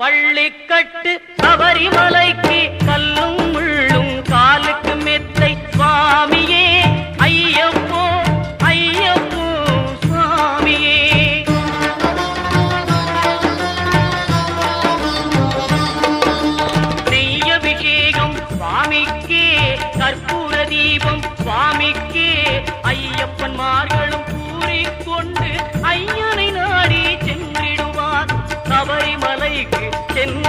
பள்ளிக்கட்டு சபரிமலைக்கு கல்லும் முள்ளும் காலுக்கு மெத்தை. சுவாமியே ஐயப்போ ஐயப்போ சுவாமியே. நெய்யபிஷேகம் சுவாமிக்கே கற்பூர தீபம் சுவாமிக்கே. ஐயப்பன்மார்களும் சென்னை